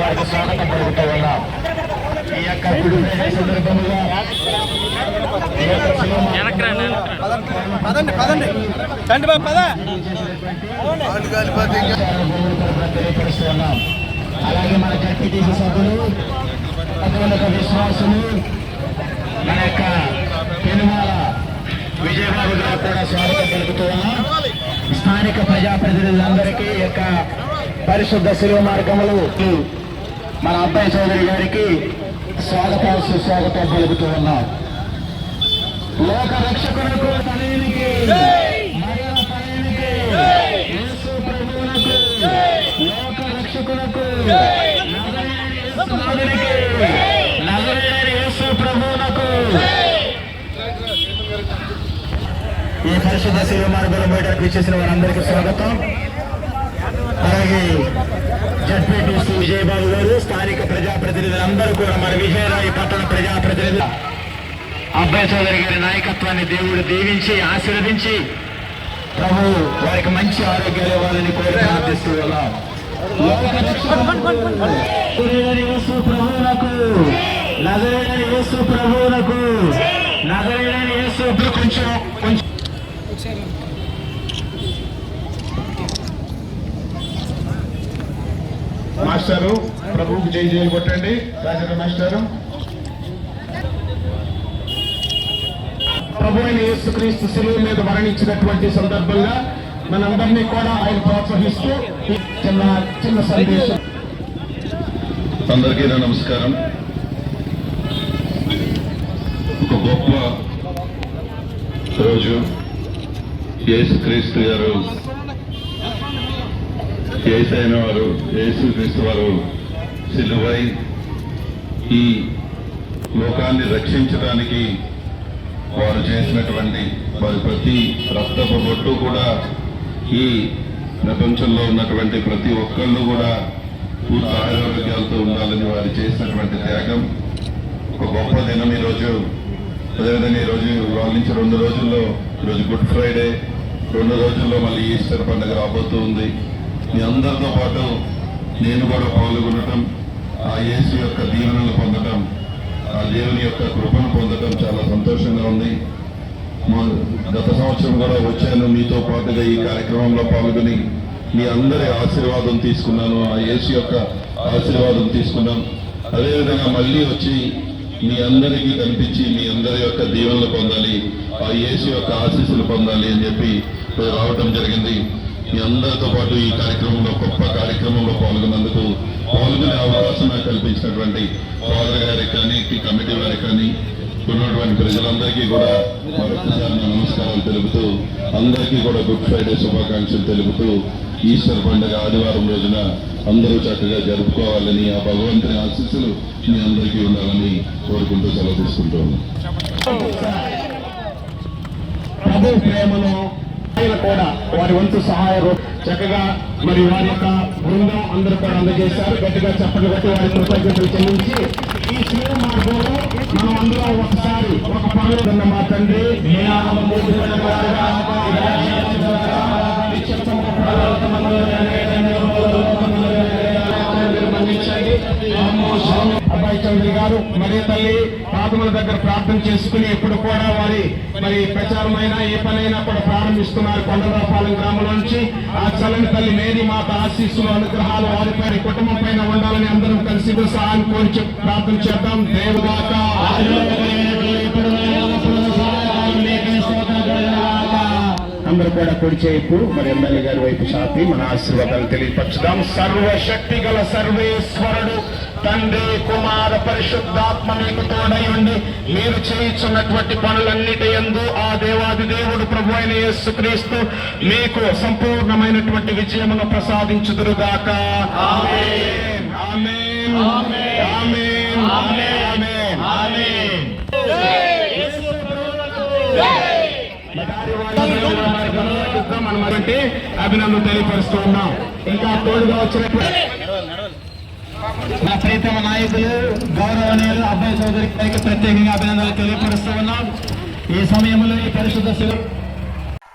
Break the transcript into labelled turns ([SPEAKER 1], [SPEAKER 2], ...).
[SPEAKER 1] వారికి స్వాగతం పలుకుతూ ఉన్నాం ఈ యొక్క సందర్భంగా
[SPEAKER 2] పదండి పదండి. రండి బాబు పద.
[SPEAKER 1] అలాగే మన కట్టిదేశ సభ్యులు అటువంటి ఒక విశ్వాసులు మన యొక్క పెనుమాల విజయబాబు గారు కూడా స్వాగతం పలుకుతూ ఉన్నాం స్థానిక ప్రజాప్రతినిధులందరికీ యొక్క పరిశుద్ధ శిలువ మార్గములు మన అబ్బాయి చౌదరి గారికి స్వాగతం సుస్వాగతం పలుకుతూ ఉన్నాం. లోక రక్షకులకు తనయునికి మరణ తనయునికి యేసు ప్రభువునకు లోక రక్షకులకు నజరేయుడైన యేసు నాథునికి, నజరేయుడైన యేసు ప్రభువునకు ఈ పరిశుద్ధ శివ మార్గంలో బయట ఇచ్చేసిన వారందరికీ స్వాగతం అలాగే జడ్పీటీసీ విజయబాబు గారు స్థానిక ప్రజాప్రతినిధులందరూ కూడా మరి విజయరాయి పట్టణ ప్రజాప్రతినిధులు అబ్బాయి చౌదరి గారి నాయకత్వాన్ని దేవుడు దీవించి ఆశీర్వదించి ప్రభు వారికి మంచి ఆరోగ్యాలు ఇవ్వాలని కోరి ప్రార్థిస్తూ ఉన్నాం. ప్రభువునకు నజరేయుడైన యేసు ప్రభువునకు నజరేయుడైన యేసు కొంచెం కొంచెం
[SPEAKER 3] మాస్టారు. ప్రభువుకి జై జైలు కొట్టండి. రాజన్న మాస్టారు. ప్రభు అయిన యేసుక్రీస్తు శిలువ మీద మరణించినటువంటి సందర్భంగా మనందరినీ కూడా ఆయన ప్రోత్సహిస్తూ చిన్న చిన్న సందేశం.
[SPEAKER 4] అందరికీ నా నమస్కారం. ఒక గొప్ప రోజు. యేసుక్రీస్తు గారు ఏసైన వారు యేసుక్రీస్తు వారు సిలువై ఈ లోకాన్ని రక్షించడానికి వారు చేసినటువంటి వారి ప్రతి రక్తపు బొట్టు కూడా ఈ ప్రపంచంలో ఉన్నటువంటి ప్రతి ఒక్కళ్ళు కూడా పూర్తి ఆరోగ్యాలతో ఉండాలని వారు చేసినటువంటి త్యాగం. ఒక గొప్ప దినం ఈరోజు. అదేవిధంగా ఈరోజు వాళ్ళ నుంచి రెండు రోజుల్లో ఈరోజు గుడ్ ఫ్రైడే. రెండు రోజుల్లో మళ్ళీ ఈస్టర్ పండుగ రాబోతూ ఉంది. మీ అందరితో పాటు నేను కూడా పాల్గొనటం ఆ యేసు యొక్క దీవెనలు పొందటం ఆ దేవుని యొక్క కృపను పొందటం చాలా సంతోషంగా ఉంది. మా- గత సంవత్సరం కూడా వచ్చాను మీతో పాటుగా ఈ కార్యక్రమంలో పాల్గొని మీ అందరి ఆశీర్వాదం తీసుకున్నాను ఆ యేసు యొక్క ఆశీర్వాదం తీసుకున్నాం అదేవిధంగా మళ్ళీ వచ్చి మీ అందరికీ కనిపించి మీ అందరి యొక్క దీవెనలు పొందాలి ఆ యేసు యొక్క ఆశీస్సులు పొందాలి అని చెప్పి రావటం జరిగింది. మీ అందరితో పాటు ఈ కార్యక్రమంలో గొప్ప కార్యక్రమంలో పాల్గొన్నందుకు పాల్గొనే అవకాశం నాకు కల్పించినటువంటి ఫాదర్ గారికి కానీ ఈ కమిటీ వారికి కానీ ఉన్నటువంటి ప్రజలందరికీ కూడా మరొకసారి నమస్కారాలు తెలుపుతూ అందరికీ కూడా గుడ్ ఫ్రైడే శుభాకాంక్షలు తెలుపుతూ ఈస్టర్ పండుగ ఆదివారం రోజున అందరూ చక్కగా జరుపుకోవాలని ఆ భగవంతుని ఆశీస్సులు మీ అందరికీ ఉండాలని కోరుకుంటూ సెలవు తీసుకుంటూ ఉన్నాను.
[SPEAKER 3] ప్రభు ప్రేమను కూడా వారి వంతు సహాయ రూ- చక్కగా మరి వారి యొక్క బృందం అందరూ కూడా అందజేశారు. గట్టిగా చప్పట్లు కొట్టి వారి కృతజ్ఞతలు చెల్లించి ఈ శివ మార్గంలో మనం అందరూ ఒకసారి ఒక పనులు మా తండ్రి అబ్బాయి చౌదరి గారు మరి తల్లి పాదముల దగ్గర ప్రార్థన చేసుకుని ఎప్పుడు కూడా వారి మరి ప్రచారమైన ఏ పనైనా కూడా ప్రారంభిస్తున్నారు కొండలపాలెం గ్రామం నుంచి ఆ చల్లని తల్లి మేరీ మాత ఆశీస్సులు అనుగ్రహాలు వారిపై కుటుంబం పైన ఉండాలని అందరం కలిసి సహాయం కోరి ప్రార్థన చేద్దాం. దేవుగాక. అందరూ కూడా కుడి చేపు మరి ఎమ్మెల్యే గారి వైపు చాపి మన ఆశీర్వాదాలు తెలియపరచుదాం సర్వశక్తి గల సర్వేశ్వరుడు తండ్రి కుమార పరిశుద్ధాత్మ మీకు తోడై ఉండి మీరు చేయించున్నటువంటి పనులన్నిటి ఎందు ఆ దేవాది దేవుడు ప్రభు అయిన యేసుక్రీస్తు మీకు సంపూర్ణమైనటువంటి విజయమును ప్రసాదించుదురుగాక ఆమేన్. ఆమేన్. ఆమేన్. ఆమేన్. మనం అభినందనలు తెలియపరుస్తూ ఉన్నాం. ఇంకా తోడుగా వచ్చినటువంటి
[SPEAKER 1] మా ప్రీతమ నాయకులు గౌరవనీయులు అబ్బాయి చౌదరికి ప్రత్యేకంగా అభినందనలు తెలియపరుస్తూ ఉన్నాం. ఈ సమయంలో ఈ పరిశుద్ధ శివ